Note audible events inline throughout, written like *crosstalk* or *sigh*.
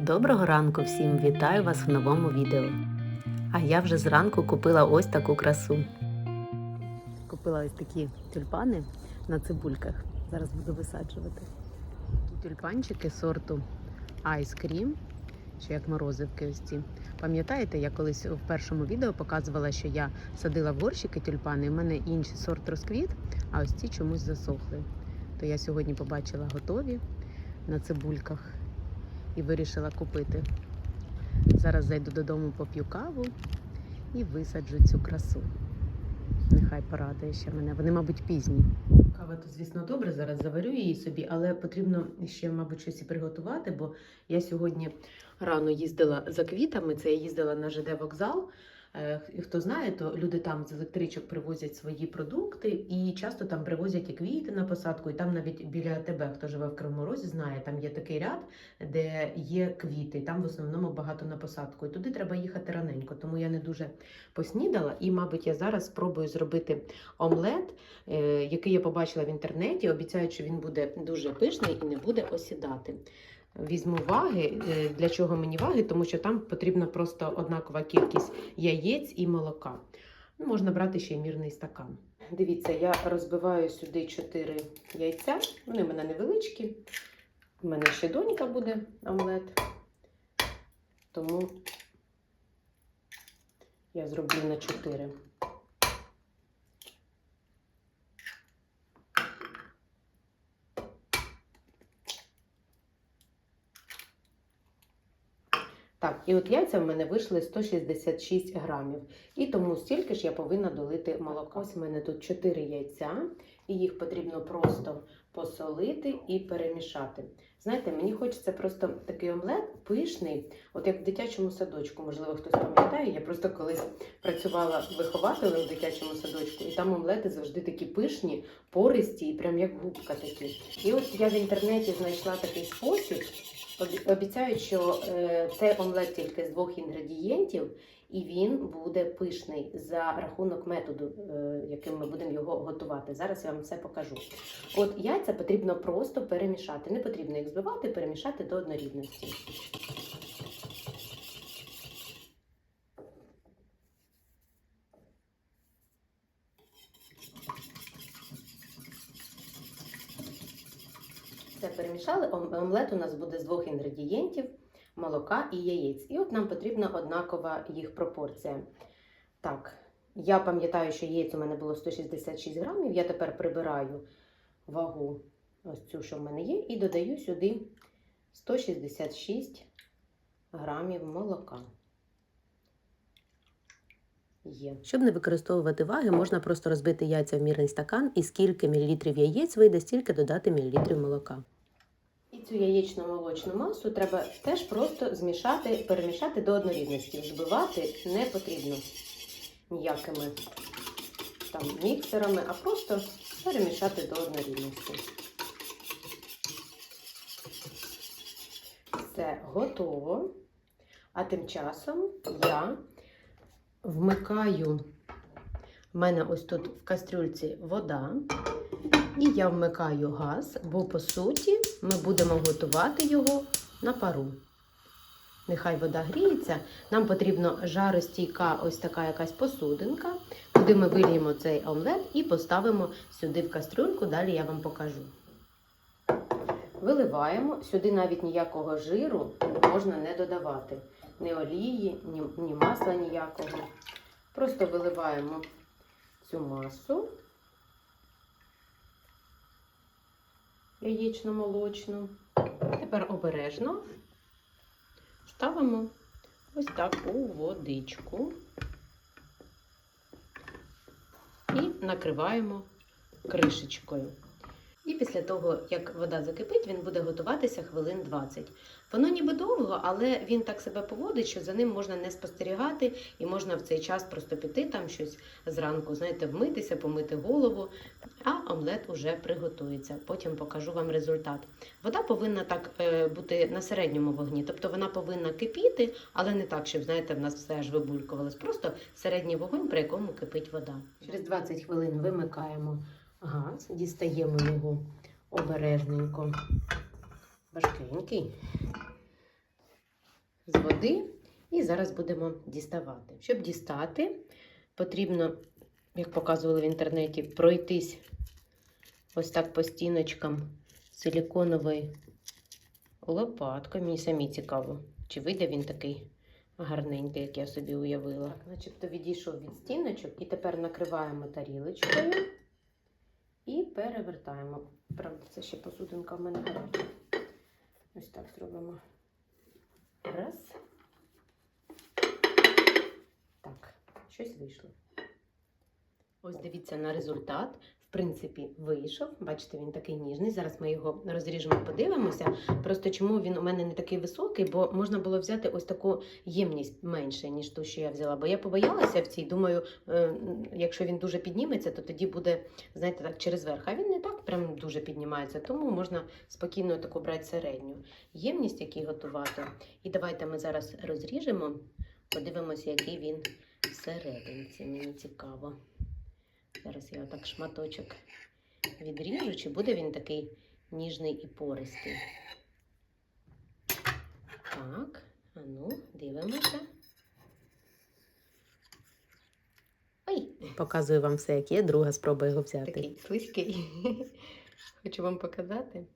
Доброго ранку всім! Вітаю вас в новому відео. А я вже зранку купила ось таку красу. Купила ось такі тюльпани на цибульках. Зараз буду висаджувати. Тюльпанчики сорту Ice Cream, чи як морозивки ось ці. Пам'ятаєте, я колись в першому відео показувала, що я садила в горщики тюльпани, і в мене інший сорт розквіт, а ось ці чомусь засохли. То я сьогодні побачила готові на цибульках і вирішила купити. Зараз зайду додому, поп'ю каву і висаджу цю красу. Нехай порадує ще мене. Вони, мабуть, пізні. Кава тут, звісно, добре. Зараз заварю її собі, але потрібно ще, мабуть, щось і приготувати, бо я сьогодні рано їздила за квітами. Це я їздила на ЖД вокзал. Е, Хто знає, то люди там з електричок привозять свої продукти і часто там привозять і квіти на посадку, і там навіть біля тебе, хто живе в Кривому Розі, знає, там є такий ряд, де є квіти, там в основному багато на посадку. І туди треба їхати раненько, тому я не дуже поснідала. І, мабуть, я зараз спробую зробити омлет, е, який я побачила в інтернеті. Обіцяють, що він буде дуже пишний і не буде осідати. Візьму ваги. Е, Для чого мені ваги? Тому що там потрібна просто однакова кількість яєць і молока. Ну, Можна брати ще й мірний стакан. Дивіться, я розбиваю сюди 4 яйця. Вони в мене невеличкі. У мене ще донька буде омлет. Тому я зроблю на 4. Так, і от яйця в мене вийшли 166 грамів. І тому стільки ж я повинна долити молока. Ось у мене тут 4 яйця, і їх потрібно просто посолити і перемішати. Знаєте, мені хочеться просто такий омлет пишний, от як в дитячому садочку, можливо, хтось пам'ятає. Я просто колись працювала вихователем в дитячому садочку, і там омлети завжди такі пишні, пористі, і прям як губка такі. І от я в інтернеті знайшла такий спосіб. Обі- Обіцяють, що е, це омлет тільки з двох інгредієнтів, і він буде пишний за рахунок методу, е, яким ми будемо його готувати. Зараз я вам все покажу. От яйця потрібно просто перемішати. Не потрібно їх збивати, перемішати до однорідності. Все Омлет у нас буде з двох інгредієнтів: молока і яєць. І от нам потрібна однакова їх пропорція. Так, я пам'ятаю, що яєць у мене було 166 грамів. Я тепер прибираю вагу, ось цю, що в мене є, і додаю сюди 166 грамів молока. Є. Щоб не використовувати ваги, можна просто розбити яйця в мірний стакан і скільки мілілітрів яєць вийде, стільки додати мілілітрів молока. Цю яєчно-молочну масу треба теж просто змішати, перемішати до однорідності. Збивати не потрібно ніякими там міксерами, а просто перемішати до однорідності. Все готово. А тим часом я вмикаю. У мене ось тут в кастрюльці вода. І я вмикаю газ, бо по суті ми будемо готувати його на пару. Нехай вода гріється. Нам потрібно жаростійка ось така якась посудинка, куди ми виліємо цей омлет і поставимо сюди в кастрюльку, далі я вам покажу. Виливаємо, сюди навіть ніякого жиру можна не додавати. Ні олії, ні масла ніякого. Просто виливаємо цю масу яєчно-молочну. Тепер обережно ставимо ось так у водичку і накриваємо кришечкою. І після того, як вода закипить, він буде готуватися хвилин 20. Воно ніби довго, але він так себе поводить, що за ним можна не спостерігати, і можна в цей час просто піти там щось зранку, знаєте, вмитися, помити голову, а омлет уже приготується. Потім покажу вам результат. Вода повинна так е, бути на середньому вогні, тобто вона повинна кипіти, але не так, щоб знаєте, в нас все аж вибулькувалось. Просто середній вогонь, при якому кипить вода. Через 20 хвилин вимикаємо газ, дістаємо його обережненько. Важкенький. з води і зараз будемо діставати. Щоб дістати, потрібно, як показували в інтернеті, пройтись ось так по стіночкам силіконовою лопаткою. Мені самі цікаво, чи вийде він такий гарненький, як я собі уявила. Так, начебто відійшов від стіночок і тепер накриваємо тарілочкою і перевертаємо. Правда, це ще посудинка в мене гаряча. Ось так зробимо. Раз. Так, щось вийшло. Ось дивіться на результат. В принципі, вийшов. Бачите, він такий ніжний. Зараз ми його розріжемо, подивимося. Просто чому він у мене не такий високий, бо можна було взяти ось таку ємність менше, ніж ту, що я взяла. Бо я побоялася в цій. Думаю, е, якщо він дуже підніметься, то тоді буде, знаєте, так через верх. А він не так прям дуже піднімається, тому можна спокійно таку брати середню ємність, який готувати. І давайте ми зараз розріжемо, подивимося, який він всерединці. Мені цікаво. Зараз я отак шматочок відріжу, чи буде він такий ніжний і пористий. Так, а ну, дивимося. Ой, Показую вам все, як є, друга спроба його взяти. такий слизький. *laughs* Хочу вам показати.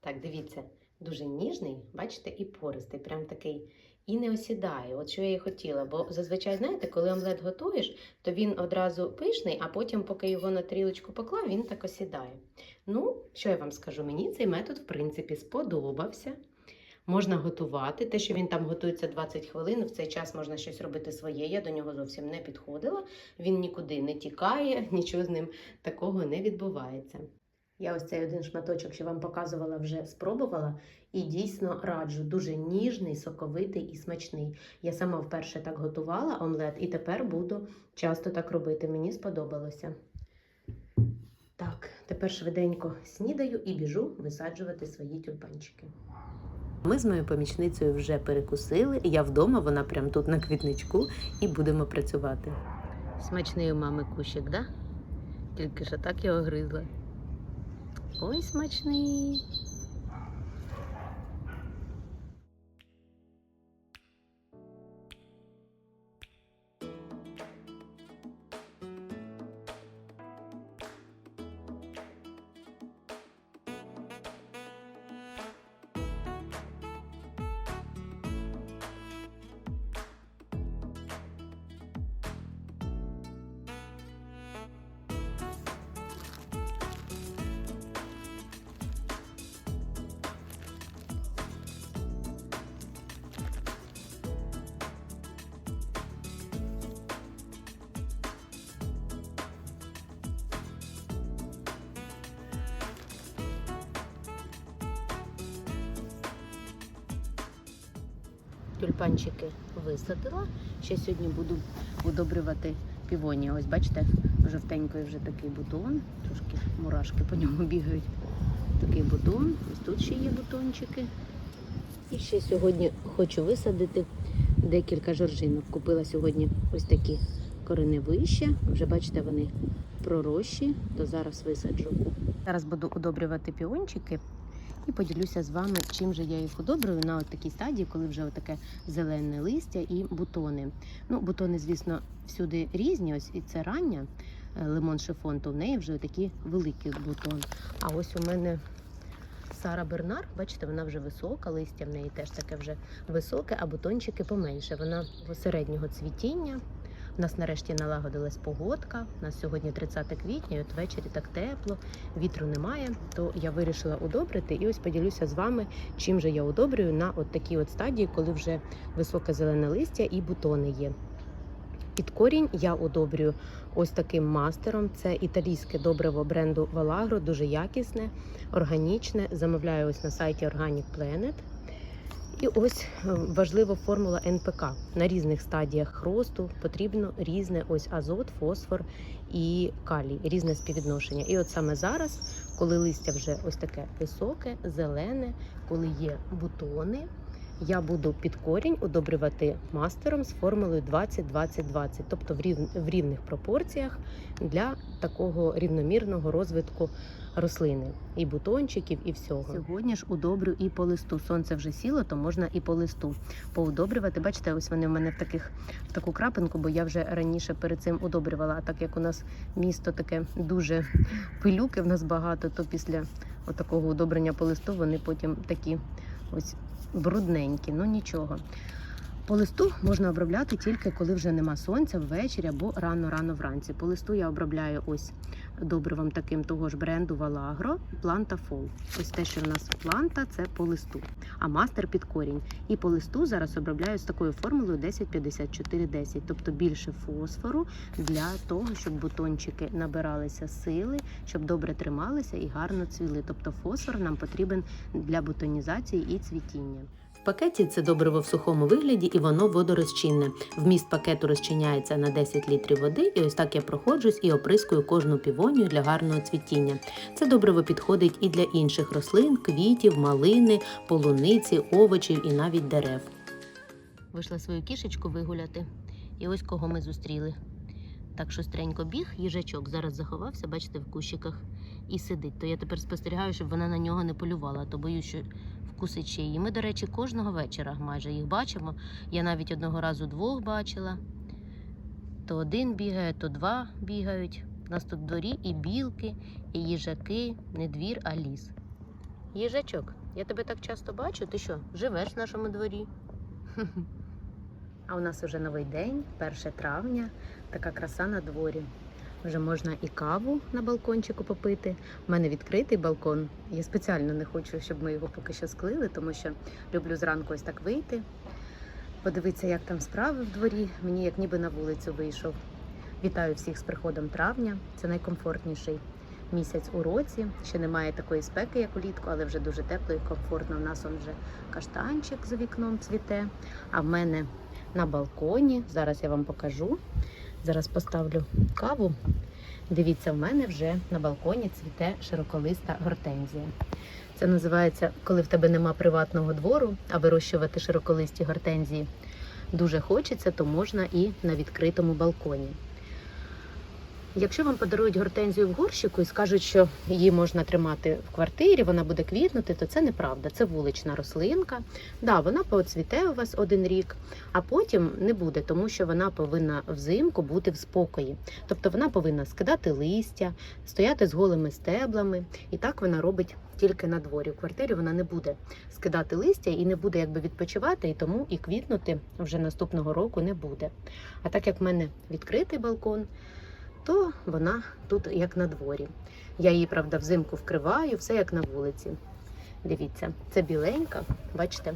Так, дивіться, дуже ніжний, бачите, і пористий, прям такий. І не осідає, от що я і хотіла. Бо зазвичай, знаєте, коли омлет готуєш, то він одразу пишний, а потім, поки його на тарілочку поклав, він так осідає. Ну, що я вам скажу? Мені цей метод, в принципі, сподобався. Можна готувати. Те, що він там готується 20 хвилин, в цей час можна щось робити своє. Я до нього зовсім не підходила. Він нікуди не тікає, *laughs* нічого з ним такого не відбувається. Я ось цей один шматочок, що вам показувала, вже спробувала, і дійсно раджу. Дуже ніжний, соковитий і смачний. Я сама вперше так готувала омлет, і тепер буду часто так робити. Мені сподобалося. Так, тепер швиденько снідаю і біжу висаджувати свої тюльпанчики. Ми з моєю помічницею вже перекусили. Я вдома, вона прямо тут на квітничку, і будемо працювати. Смачний у мами кущик, да? Тільки що так його гризла. Ой, смачний. Ще сьогодні буду удобрювати півонія. Ось бачите, жовтенький вже такий бутон, трошки мурашки по ньому бігають. Такий бутон. Ось тут ще є бутончики. І ще сьогодні хочу висадити декілька жоржинок. Купила сьогодні ось такі кореневища. Вже бачите, вони пророщі, то зараз висаджу. Зараз буду удобрювати піончики і поділюся з вами, чим же я їх удобрюю на такій стадії, коли вже таке зелене листя і бутони. Ну, бутони, звісно, всюди різні. Ось і це рання е, лимон шифон, то в неї вже такий великий бутон. А ось у мене Сара Бернар, бачите, вона вже висока, листя в неї теж таке вже високе, а бутончики поменше. Вона середнього цвітіння. У нас нарешті налагодилась погодка. У нас сьогодні 30 квітня, і от ввечері так тепло, вітру немає. То я вирішила удобрити і ось поділюся з вами, чим же я удобрюю на от такій от стадії, коли вже високе зелене листя і бутони є. Під корінь я удобрюю ось таким мастером. Це італійське добриво бренду Vaлагro, дуже якісне, органічне. Замовляю ось на сайті Organic Planet. І ось е, важлива формула НПК. На різних стадіях росту потрібно різне ось азот, фосфор і калій, різне співвідношення. І от саме зараз, коли листя вже ось таке високе, зелене, коли є бутони, я буду під корінь удобрювати мастером з формулою 20-20-20, тобто в рівних пропорціях для такого рівномірного розвитку рослини, і бутончиків, і всього. Сьогодні ж удобрю і по листу. Сонце вже сіло, то можна і по листу поудобрювати. Бачите, ось вони в мене в таких в таку крапинку, бо я вже раніше перед цим удобрювала. А так як у нас місто таке дуже пилюки в нас багато, то після отакого удобрення по листу вони потім такі ось брудненькі. Ну нічого. По листу можна обробляти тільки коли вже нема сонця ввечері або рано-рано вранці. По листу я обробляю ось добривом таким того ж бренду Валагро Планта Фол. Ось те, що в нас планта, це по листу, а мастер під корінь. І по листу зараз обробляю з такою формулою 10-54-10, тобто більше фосфору для того, щоб бутончики набиралися сили, щоб добре трималися і гарно цвіли. Тобто фосфор нам потрібен для бутонізації і цвітіння. Пакеті це добриво в сухому вигляді і воно водорозчинне. Вміст пакету розчиняється на 10 літрів води, і ось так я проходжусь і оприскую кожну півонію для гарного цвітіння. Це добриво підходить і для інших рослин, квітів, малини, полуниці, овочів і навіть дерев. Вийшла свою кішечку вигуляти, і ось кого ми зустріли. Так шустренько біг, їжачок зараз заховався, бачите, в кущиках і сидить. То я тепер спостерігаю, щоб вона на нього не полювала, то боюсь, що ще її. Ми, до речі, кожного вечора майже їх бачимо. Я навіть одного разу двох бачила. То один бігає, то два бігають. У нас тут дворі і білки, і їжаки, не двір, а ліс. Їжачок, я тебе так часто бачу, ти що, живеш в нашому дворі? *laughs* А у нас вже новий день, 1 травня, така краса на дворі. Вже можна і каву на балкончику попити. У мене відкритий балкон. Я спеціально не хочу, щоб ми його поки що склили, тому що люблю зранку ось так вийти, подивитися, як там справи в дворі. Мені як ніби на вулицю вийшов. Вітаю всіх з приходом травня. Це найкомфортніший місяць у році. Ще немає такої спеки, як улітку, але вже дуже тепло і комфортно. У нас он вже каштанчик за вікном цвіте. А в мене на балконі. Зараз я вам покажу. Зараз поставлю каву. Дивіться, в мене вже на балконі цвіте широколиста гортензія. Це називається, коли в тебе нема приватного двору, а вирощувати широколисті гортензії дуже хочеться, то можна і на відкритому балконі. Якщо вам подарують гортензію в горщику і скажуть, що її можна тримати в квартирі, вона буде квітнути, то це неправда. Це вулична рослинка. Да, вона поцвіте у вас один рік, а потім не буде, тому що вона повинна взимку бути в спокої. Тобто вона повинна скидати листя, стояти з голими стеблами, і так вона робить тільки на дворі. У квартирі вона не буде скидати листя і не буде якби відпочивати, і тому і квітнути вже наступного року не буде. А так як в мене відкритий балкон, то вона тут як на дворі. Я її, правда, взимку вкриваю, все як на вулиці. Дивіться, це біленька, бачите,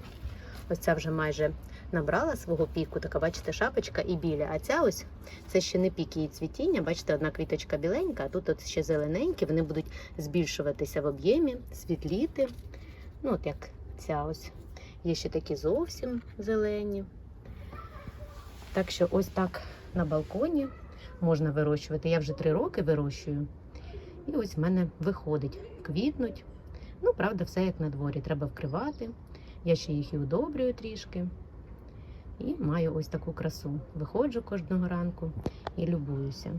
ось ця вже майже набрала свого піку, така, бачите, шапочка і біля. А ця ось це ще не пік її цвітіння. Бачите, одна квіточка біленька, а тут от ще зелененькі, вони будуть збільшуватися в об'ємі, світліти. Ну, от як ця ось. Є ще такі зовсім зелені. Так що ось так на балконі можна вирощувати. Я вже три роки вирощую. І ось в мене виходить, квітнуть. Ну, правда, все як на дворі. Треба вкривати. Я ще їх і удобрюю трішки. І маю ось таку красу. Виходжу кожного ранку і любуюся.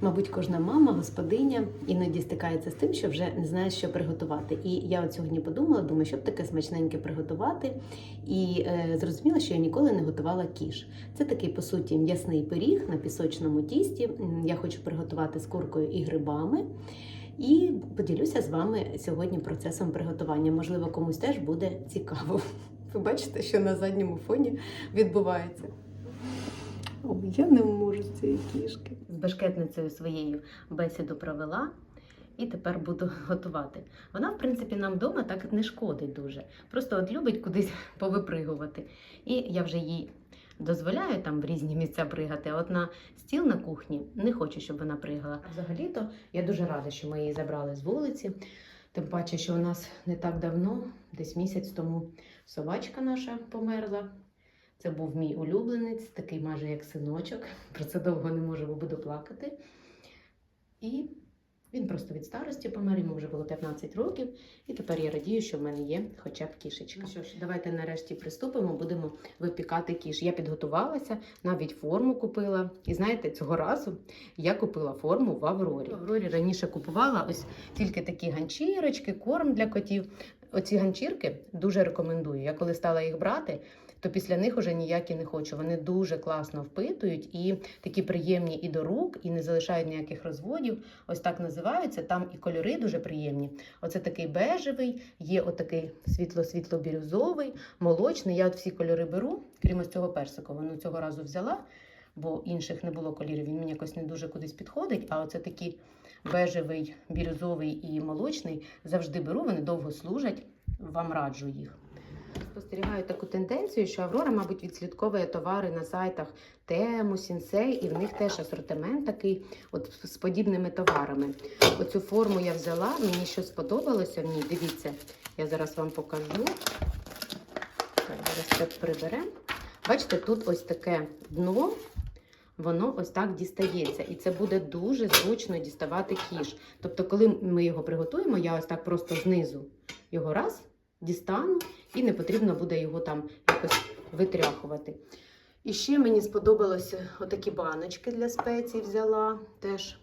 Мабуть, кожна мама, господиня іноді стикається з тим, що вже не знає, що приготувати. І я от сьогодні подумала, думаю, щоб таке смачненьке приготувати. І е, зрозуміла, що я ніколи не готувала кіш. Це такий, по суті, м'ясний пиріг на пісочному тісті. Я хочу приготувати з куркою і грибами. І поділюся з вами сьогодні процесом приготування. Можливо, комусь теж буде цікаво. *laughs* Ви бачите, що на задньому фоні відбувається. О, *laughs* я не можу з цієї кішки. З бешкетницею своєю бесіду провела. І тепер буду *laughs* готувати. Вона, в принципі, нам вдома так не шкодить дуже. Просто от любить кудись *laughs* повипригувати. І я вже їй дозволяю там в різні місця пригати. А от на стіл на кухні не хочу, щоб вона пригала. Взагалі-то я дуже рада, що ми її забрали з вулиці. Тим паче, що у нас не так давно, десь місяць тому, собачка наша померла. Це був мій улюбленець, такий майже як синочок. *laughs* Про це довго не можу, бо буду плакати. І він просто від старості помер, йому вже було 15 років. І тепер я радію, що в мене є хоча б кішечка. Ну що ж, давайте нарешті приступимо, будемо випікати кіш. Я підготувалася, навіть форму купила. І знаєте, цього разу я купила форму в Аврорі. В Аврорі раніше купувала ось тільки такі ганчірочки, корм для котів. Оці ганчірки дуже рекомендую. Я коли стала їх брати, то після них уже ніякі не хочу. Вони дуже класно впитують і такі приємні і до рук, і не залишають ніяких розводів. Ось так називаються. Там і кольори дуже приємні. Оце такий бежевий, є отакий світло-світло-бірюзовий, молочний. Я от всі кольори беру, крім ось цього персикового. Ну, цього разу взяла, бо інших не було кольорів. Він мені якось не дуже кудись підходить. А оце такі бежевий, бірюзовий і молочний завжди беру. Вони довго служать. Вам раджу їх. Спостерігаю таку тенденцію, що Аврора, мабуть, відслідковує товари на сайтах Тему, Сінсей, і в них теж асортимент такий от з подібними товарами. Оцю форму я взяла, мені що сподобалося в ній. Дивіться, я зараз вам покажу. Так, зараз це приберемо. Бачите, тут ось таке дно, воно ось так дістається. І це буде дуже зручно діставати кіш. Тобто, коли ми його приготуємо, я ось так просто знизу його раз дістану, і не потрібно буде його там якось витряхувати. І ще мені сподобалося отакі баночки для спецій взяла теж.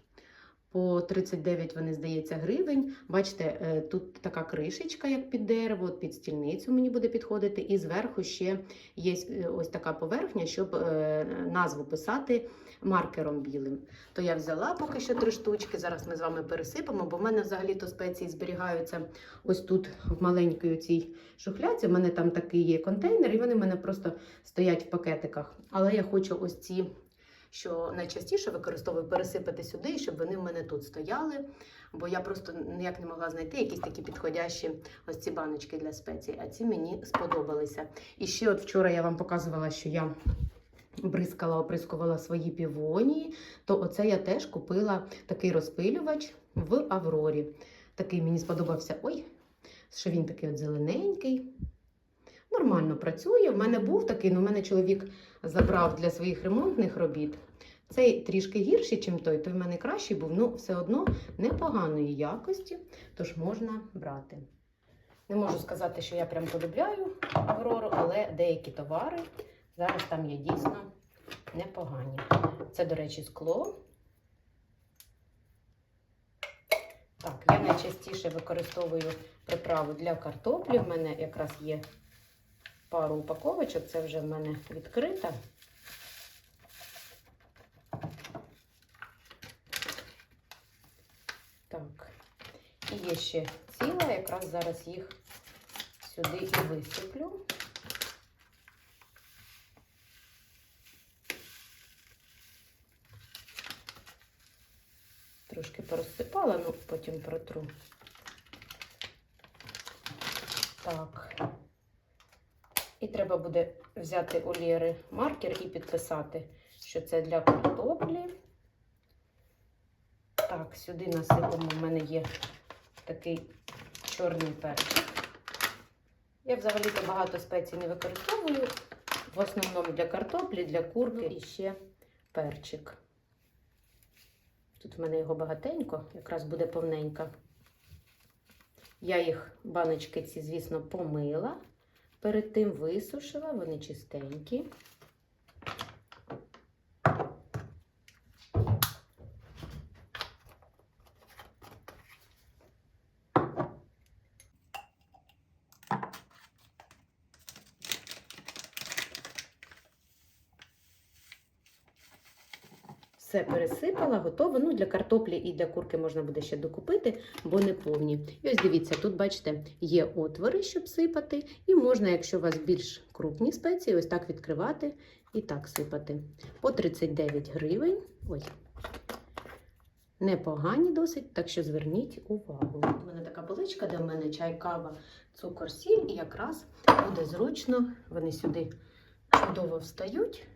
По 39 вони, здається, гривень. Бачите, е, тут така кришечка, як під дерево, під стільницю мені буде підходити. І зверху ще є е, ось така поверхня, щоб е, назву писати маркером білим. То я взяла поки що три штучки. Зараз ми з вами пересипемо, бо в мене взагалі-то спеції зберігаються ось тут в маленькій цій шухляці. У мене там такий є контейнер, і вони в мене просто стоять в пакетиках. Але я хочу ось ці що найчастіше використовую пересипати сюди, щоб вони в мене тут стояли. Бо я просто ніяк не могла знайти якісь такі підходящі ось ці баночки для спецій, а ці мені сподобалися. І ще от вчора я вам показувала, що я бризкала, оприскувала свої півонії, то оце я теж купила такий розпилювач в Аврорі. Такий мені сподобався. Ой, що він такий от зелененький. Нормально працює. В мене був такий, але в мене чоловік забрав для своїх ремонтних робіт. Цей трішки гірший, ніж той, той в мене кращий був, ну все одно непоганої якості, тож можна брати. Не можу сказати, що я прям полюбляю Аврору, але деякі товари зараз там є дійсно непогані. Це, до речі, скло. Так, я найчастіше використовую приправу для картоплі. В мене якраз є пару упаковочок, це вже в мене відкрита. Так, і є ще ціла, якраз зараз їх сюди і висиплю. Трошки порозсипала, ну потім протру. Так. І треба буде взяти у Лєри маркер і підписати, що це для картоплі. Так, сюди насипемо, в мене є такий чорний перчик. Я взагалі багато спецій не використовую. В основному для картоплі, для курки і ще перчик. Тут в мене його багатенько, якраз буде повненька. Я їх, баночки ці, звісно, помила. Перед тим висушила, вони чистенькі. Все пересипала, готово. Ну, для картоплі і для курки можна буде ще докупити, бо не повні. І ось дивіться, тут, бачите, є отвори, щоб сипати, і можна, якщо у вас більш крупні спеції, ось так відкривати і так сипати. По 39 гривень. Ой. Непогані досить, так що зверніть увагу. У мене така поличка, де в мене чай, кава, цукор, сіль, і якраз буде зручно. Вони сюди чудово встають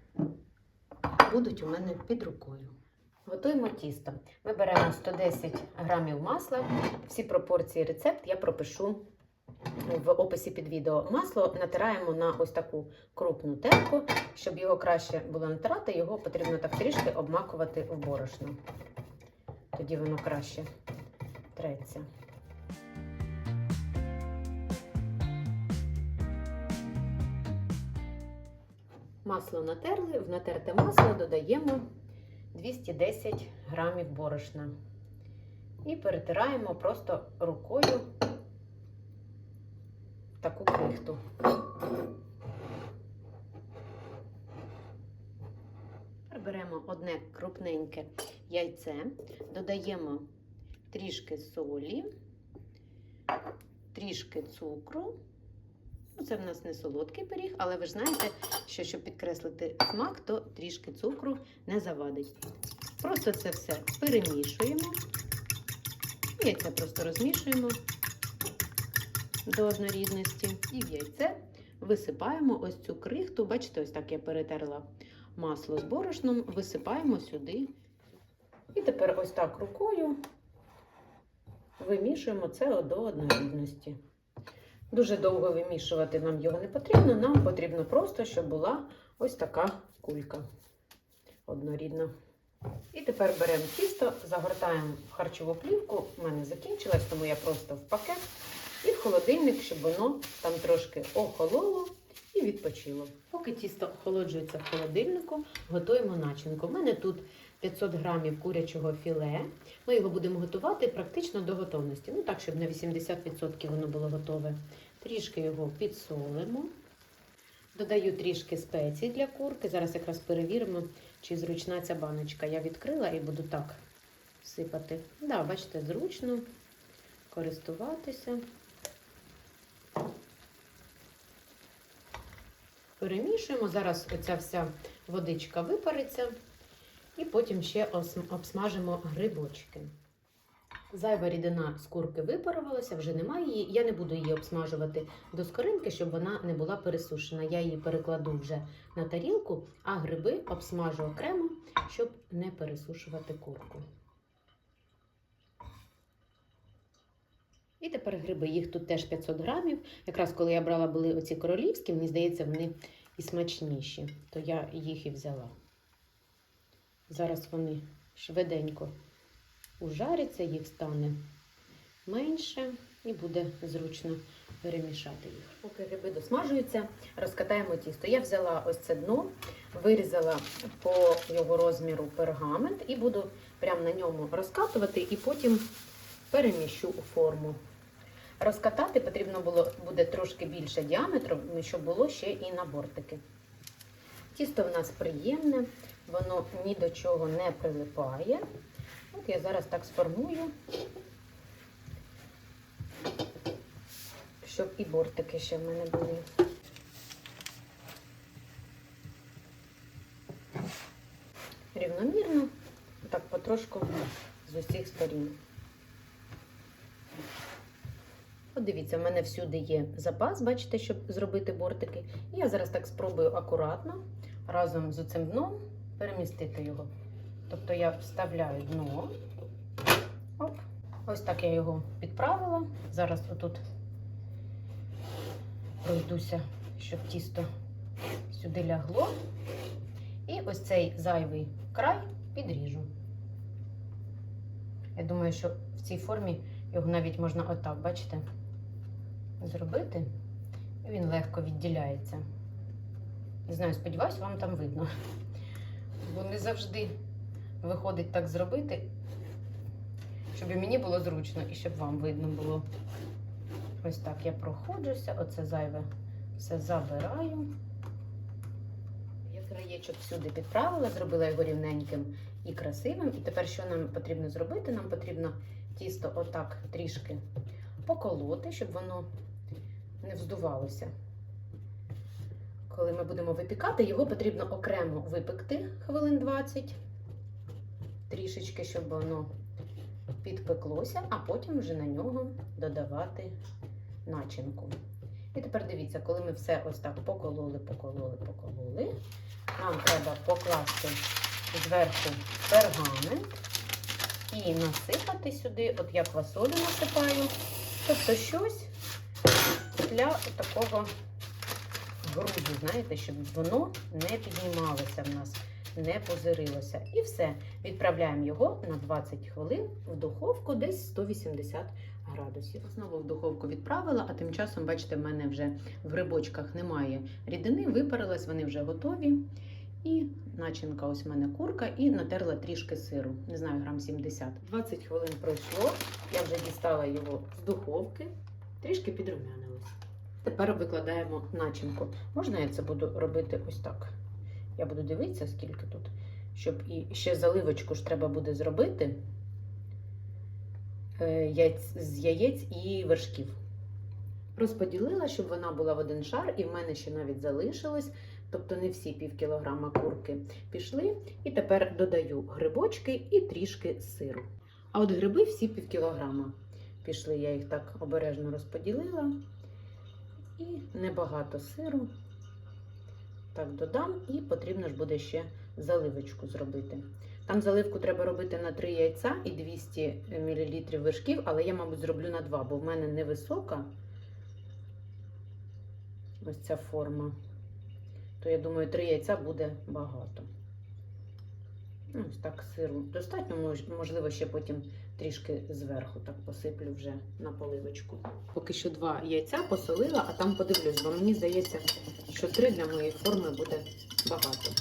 будуть у мене під рукою. Готуємо тісто. Ми беремо 110 грамів масла. Всі пропорції рецепт я пропишу в описі під відео. Масло натираємо на ось таку крупну терку. Щоб його краще було натирати, його потрібно так трішки обмакувати в борошно. Тоді воно краще треться. Масло натерли, в натерте масло додаємо 210 грамів борошна. І перетираємо просто рукою таку крихту. Беремо одне крупненьке яйце, додаємо трішки солі, трішки цукру. Ну, Це в нас не солодкий пиріг, але ви ж знаєте, що щоб підкреслити смак, то трішки цукру не завадить. Просто це все перемішуємо. Яйце просто розмішуємо до однорідності. І в яйце висипаємо ось цю крихту. Бачите, ось так я перетерла масло з борошном, висипаємо сюди. І тепер ось так рукою вимішуємо це до однорідності. Дуже довго вимішувати нам його не потрібно, нам потрібно просто, щоб була ось така кулька однорідна. І тепер беремо тісто, загортаємо в харчову плівку. У мене закінчилась, тому я просто в пакет і в холодильник, щоб воно там трошки охололо відпочило. Поки тісто охолоджується в холодильнику, готуємо начинку. У мене тут 500 грамів курячого філе. Ми його будемо готувати практично до готовності. Ну так, щоб на 80% воно було готове. Трішки його підсолимо. Додаю трішки спецій для курки. Зараз якраз перевіримо, чи зручна ця баночка. Я відкрила і буду так сипати. Да, бачите, зручно користуватися. Перемішуємо. Зараз оця вся водичка випариться. І потім ще обсмажимо грибочки. Зайва рідина з курки випарувалася, вже немає її. Я не буду її обсмажувати до скоринки, щоб вона не була пересушена. Я її перекладу вже на тарілку, а гриби обсмажу окремо, щоб не пересушувати курку. І тепер гриби, їх тут теж 500 грамів. Якраз коли я брала були оці королівські, мені здається, вони і смачніші, то я їх і взяла. Зараз вони швиденько ужаряться, їх стане менше і буде зручно перемішати їх. Поки гриби досмажуються, розкатаємо тісто. Я взяла ось це дно, вирізала по його розміру пергамент і буду прямо на ньому розкатувати і потім переміщу у форму. Розкатати потрібно було буде трошки більше діаметру, щоб було ще і на бортики. Тісто в нас приємне, воно ні до чого не прилипає. От я зараз так сформую, щоб і бортики ще в мене були. Рівномірно, так потрошку з усіх сторін. От дивіться, в мене всюди є запас, бачите, щоб зробити бортики. І я зараз так спробую акуратно разом з цим дном перемістити його. Тобто я вставляю дно. Оп. Ось так я його підправила. Зараз отут пройдуся, щоб тісто сюди лягло. І ось цей зайвий край підріжу. Я думаю, що в цій формі його навіть можна отак, бачите, зробити. Він легко відділяється. Не знаю, сподіваюсь, вам там видно. Бо не завжди виходить так зробити, щоб і мені було зручно і щоб вам видно було. Ось так я проходжуся, оце зайве все забираю. Я краєчок всюди підправила, зробила його рівненьким і красивим. І тепер що нам потрібно зробити? Нам потрібно тісто отак трішки поколоти, щоб воно не вздувалося. Коли ми будемо випікати, його потрібно окремо випекти хвилин 20, трішечки, щоб воно підпеклося, а потім вже на нього додавати начинку. І тепер дивіться, коли ми все ось так покололи, покололи, покололи, нам треба покласти зверху пергамент і насипати сюди, от я квасолю насипаю. Тобто щось для такого грузу, знаєте, щоб воно не піднімалося в нас, не позирилося. І все. Відправляємо його на 20 хвилин в духовку, десь 180 градусів. Знову в духовку відправила, а тим часом, бачите, в мене вже в грибочках немає рідини, випарилась, вони вже готові. І начинка, ось в мене курка, і натерла трішки сиру, не знаю, грам 70. 20 хвилин пройшло, я вже дістала його з духовки, трішки підрумянилось. Тепер викладаємо начинку. Можна я це буду робити ось так? Я буду дивитися, скільки тут, щоб і ще заливочку ж треба буде зробити е, з яєць і вершків. Розподілила, щоб вона була в один шар, і в мене ще навіть залишилось, тобто не всі пів кілограма курки пішли. І тепер додаю грибочки і трішки сиру. А от гриби всі пів кілограма пішли, я їх так обережно розподілила. І небагато сиру. Так, додам, і потрібно ж буде ще заливочку зробити. Там заливку треба робити на 3 яйця і 200 мл вершків, але я, мабуть, зроблю на 2, бо в мене невисока ось ця форма. То я думаю, 3 яйця буде багато. Ну, Ось так сиру достатньо, можливо, ще потім трішки зверху так посиплю вже на поливочку. Поки що два яйця посолила, а там подивлюсь, бо мені здається, що три для моєї форми буде багато.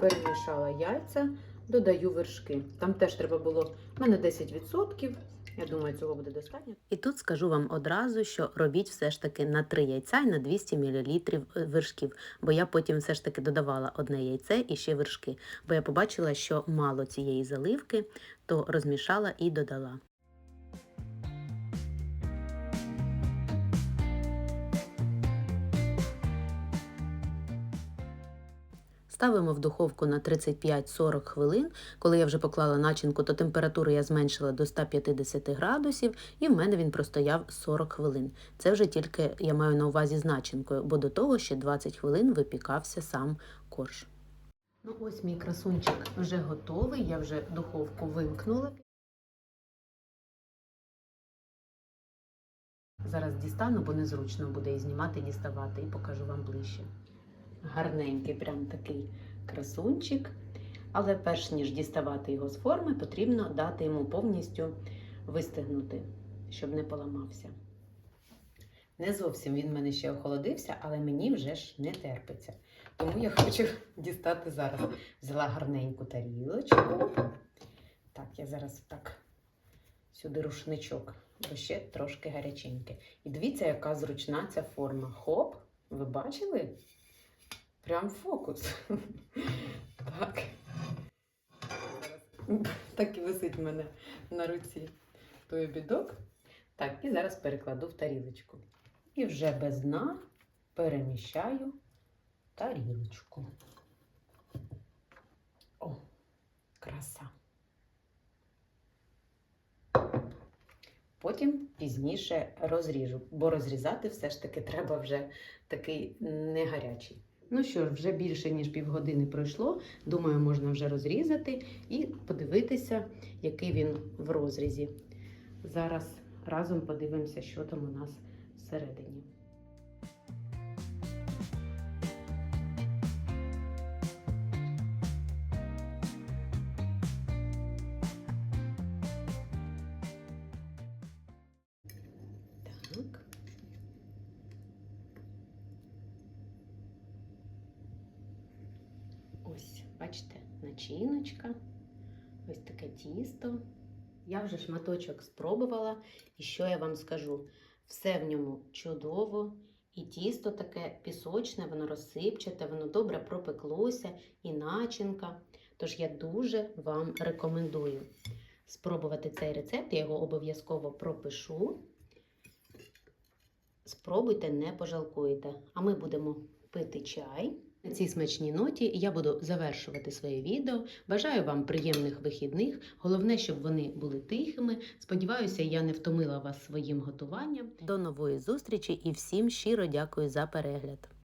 Перемішала яйця, додаю вершки. Там теж треба було в мене 10%. Я думаю, цього буде достатньо. І тут скажу вам одразу, що робіть все ж таки на 3 яйця і на 200 мл вершків, бо я потім все ж таки додавала одне яйце і ще вершки, бо я побачила, що мало цієї заливки, то розмішала і додала. Ставимо в духовку на 35-40 хвилин. Коли я вже поклала начинку, то температуру я зменшила до 150 градусів, і в мене він простояв 40 хвилин. Це вже тільки я маю на увазі з начинкою, бо до того ще 20 хвилин випікався сам корж. Ну ось мій красунчик вже готовий, я вже духовку вимкнула. Зараз дістану, бо незручно буде і знімати, і діставати, і покажу вам ближче. Гарненький, прям такий красунчик. Але перш ніж діставати його з форми, потрібно дати йому повністю вистигнути, щоб не поламався. Не зовсім він в мене ще охолодився, але мені вже ж не терпиться. Тому я хочу дістати зараз. Взяла гарненьку тарілочку. Так, я зараз так сюди рушничок, бо ще трошки гаряченьке. І дивіться, яка зручна ця форма. Хоп, ви бачили? Прям фокус. Так. Так і висить в мене на руці той обідок. Так, і зараз перекладу в тарілочку. І вже без дна переміщаю тарілочку. О, краса. Потім пізніше розріжу, бо розрізати все ж таки треба вже такий не гарячий. Ну що ж, вже більше ніж півгодини пройшло. Думаю, можна вже розрізати і подивитися, який він в розрізі. Зараз разом подивимося, що там у нас всередині. Так. Ось, бачите, начиночка, ось таке тісто. Я вже шматочок спробувала, і що я вам скажу? Все в ньому чудово, і тісто таке пісочне, воно розсипчате, воно добре пропеклося, і начинка. Тож я дуже вам рекомендую спробувати цей рецепт, я його обов'язково пропишу. Спробуйте, не пожалкуєте. А ми будемо пити чай. На цій смачній ноті я буду завершувати своє відео. Бажаю вам приємних вихідних. Головне, щоб вони були тихими. Сподіваюся, я не втомила вас своїм готуванням. До нової зустрічі і всім щиро дякую за перегляд.